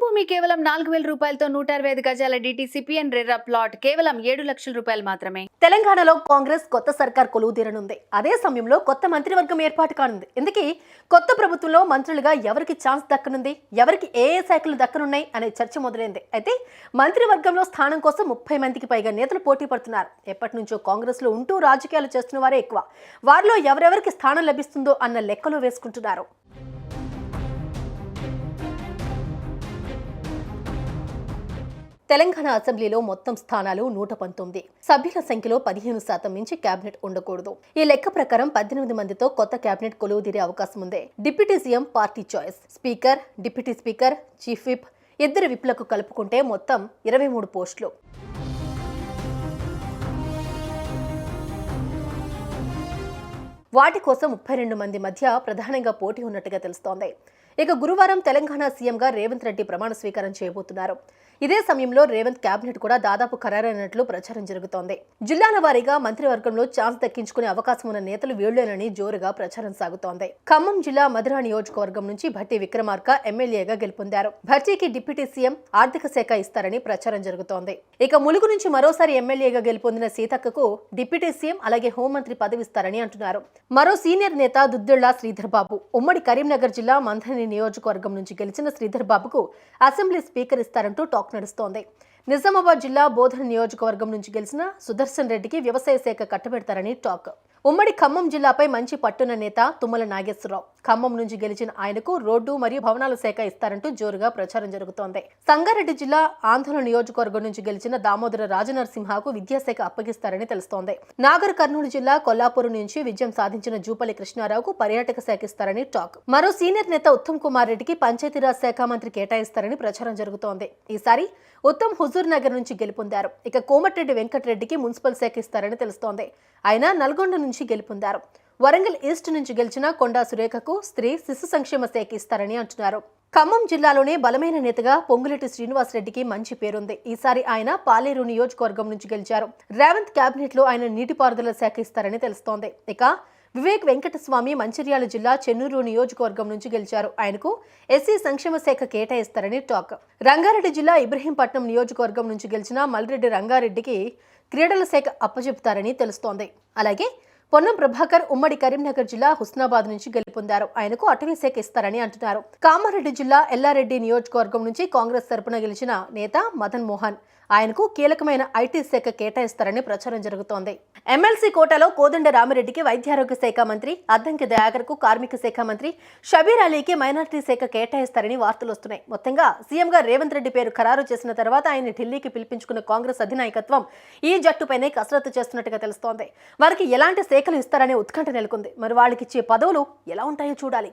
భూమి కేవలం నాలుగు వేల రూపాయలతో నూట అరవై ఐదు గజాల డిటిసిపిఎన్ రెర్రా ప్లాట్ కేవలం ఏడు లక్షల రూపాయలు మాత్రమే. తెలంగాణలో కాంగ్రెస్ కొత్త సర్కార్ కొలువు తీరనుంది అదే సమయంలో కొత్త మంత్రివర్గం ఏర్పాటు కానుంది. ఇందుకే కొత్త ప్రభుత్వంలో మంత్రులుగా ఎవరికి ఛాన్స్ దక్కనుంది? ఎవరికి ఏ ఏ శాఖలు దక్కనున్నాయి అనే చర్చ మొదలైంది. అయితే మంత్రివర్గంలో స్థానం కోసం ముప్పై మందికి పైగా నేతలు పోటీ పడుతున్నారు. ఎప్పటి నుంచో కాంగ్రెస్లో ఉంటూ రాజకీయాలు చేస్తున్న వారే ఎక్కువ. వారిలో ఎవరెవరికి స్థానం లభిస్తుందో అన్న లెక్కలు వేసుకుంటున్నారు. తెలంగాణ అసెంబ్లీలో మొత్తం స్థానాలు నూట పంతొమ్మిది. సభ్యుల సంఖ్యలో పదిహేను శాతం మించి కేబినెట్ ఉండకూడదు. ఈ లెక్క ప్రకారం పద్దెనిమిది మందితో కొత్త కేబినెట్ కొలువుదీరే అవకాశం ఉంది. Deputy CM party choice. Speaker deputy speaker chief whip ఇద్దరు విప్లకు కలుపుకుంటే మొత్తం ఇరవై మూడు పోస్టులు. వాటి కోసం ముప్పై రెండు మంది మధ్య ప్రధానంగా పోటీ ఉన్నట్టుగా తెలుస్తోంది. ఇక గురువారం తెలంగాణ సీఎంగా రేవంత్ రెడ్డి ప్రమాణ స్వీకారం చేయబోతున్నారు. ఇదే సమయంలో రేవంత్ కేబినెట్ కూడా దాదాపు ఖరారైనట్లు ప్రచారం జరుగుతోంది. జిల్లాల వారీగా మంత్రివర్గంలో ఛాన్స్ దక్కించుకునే అవకాశం ఉన్న నేతలు వీళ్ళేనని జోరుగా ప్రచారం సాగుతోంది. ఖమ్మం జిల్లా మధురా నియోజకవర్గం నుంచి భట్టి విక్రమార్క ఎమ్మెల్యేగా గెలుపొందారు. భర్తీకి డిప్యూటీ సీఎం ఆర్థిక శాఖ ఇస్తారని ప్రచారం జరుగుతోంది. ఇక ములుగు నుంచి మరోసారి ఎమ్మెల్యేగా గెలుపొందిన సీతక్కకు డిప్యూటీ సీఎం అలాగే హోంమంత్రి పదవి ఇస్తారని అంటున్నారు. మరో సీనియర్ నేత దుద్దిళ్ళ శ్రీధర్ బాబు ఉమ్మడి కరీంనగర్ జిల్లా మంథని నియోజకవర్గం నుంచి గెలిచిన శ్రీధర్ బాబుకు అసెంబ్లీ స్పీకర్ ఇస్తారంటూ టాక్ నడుస్తోంది. నిజామాబాద్ జిల్లా బోధన నియోజకవర్గం నుంచి గెలిచిన సుదర్శన్ రెడ్డికి వ్యవసాయ శాఖ కట్టబెడతారని టాక్. ఉమ్మడి ఖమ్మం జిల్లాపై మంచి పట్టున నేత తుమ్మల నాగేశ్వరరావు. ఖమ్మం నుంచి గెలిచిన ఆయనకు రోడ్డు మరియు భవనాల శాఖ ఇస్తారంటూ జోరుగా ప్రచారం జరుగుతోంది. సంగారెడ్డి జిల్లా ఆంధ్ర నియోజకవర్గం నుంచి గెలిచిన దామోదర రాజనరసింహకు విద్యాశాఖ అప్పగిస్తారని తెలుస్తోంది. నాగర్ కర్నూలు జిల్లా కొల్లాపూర్ నుంచి విజయం సాధించిన జూపల్లి కృష్ణారావుకు పర్యాటక శాఖ ఇస్తారని టాక్. మరో సీనియర్ నేత ఉత్తమ్ కుమార్ రెడ్డికి పంచాయతీరాజ్ శాఖ మంత్రి కేటాయిస్తారని ప్రచారం జరుగుతోంది. ఈసారి ఉత్తమ్ హుజూర్ నగర్ నుంచి గెలుపొందారు. ఇక కోమటిరెడ్డి వెంకటరెడ్డికి మున్సిపల్ శాఖ ఇస్తారని తెలుస్తోంది. ఆయన నల్గొండ నుంచి గెలుపొందారు. వరంగల్ ఈస్ట్ నుంచి గెలిచిన కొండా సురేఖకు స్త్రీ శిశు సంక్షేమ శాఖ ఇస్తారని అంటున్నారు. ఖమ్మం జిల్లాలోనే బలమైన నేతగా పొంగులెట్టి శ్రీనివాసరెడ్డికి మంచి పేరుంది. ఈసారి ఆయన పాలేరు నియోజకవర్గం నుంచి గెలిచారు. రేవంత్ కేబినెట్లో ఆయన నీటిపారుదల శాఖ ఇస్తారని తెలుస్తోంది. ఇక వివేక్ వెంకటస్వామి మంచిర్యాల జిల్లా చెన్నూరు నియోజకవర్గం నుంచి గెలిచారు. ఆయనకు ఎస్సీ సంక్షేమ శాఖ కేటాయిస్తారని టాక్. రంగారెడ్డి జిల్లా ఇబ్రహీంపట్నం నియోజకవర్గం నుంచి గెలిచిన మల్రెడ్డి రంగారెడ్డికి క్రీడల శాఖ అప్పజెపుతారని తెలుస్తోంది. అలాగే పొన్నం ప్రభాకర్ ఉమ్మడి కరీంనగర్ జిల్లా హుస్నాబాద్ నుంచి పొందారు. ఆయనకు అటవీ శాఖ ఇస్తారని అంటున్నారు. కామారెడ్డి జిల్లా ఎల్లారెడ్డి నియోజకవర్గం నుంచి కాంగ్రెస్ తరపున గెలిచిన నేత మదన్ మోహన్. ఆయనకు కీలకమైన ఐటీ శాఖ కేటాయిస్తారని ప్రచారం జరుగుతోంది. ఎమ్మెల్సీ కోటాలో కోదండ రామిరెడ్డికి వైద్యారోగ్య శాఖ మంత్రి అద్దంకి దయాకర్కు కార్మిక శాఖ మంత్రి షబీర్ అలీకి మైనార్టీ శాఖ కేటాయిస్తారని వార్తలు వస్తున్నాయి. మొత్తంగా సీఎంగా రేవంత్ రెడ్డి పేరు ఖరారు చేసిన తర్వాత ఆయన ఢిల్లీకి పిలిపించుకున్న కాంగ్రెస్ అధినాయకత్వం ఈ జట్టుపైనే కసరత్తు చేస్తున్నట్టుగా తెలుస్తోంది. వారికి ఎలాంటి శాఖలు ఇస్తారనే ఉత్కంఠ నెలకొంది. మరి వాళ్ళకి ఇచ్చే పదవులు ఎలా ఉంటాయో చూడాలి.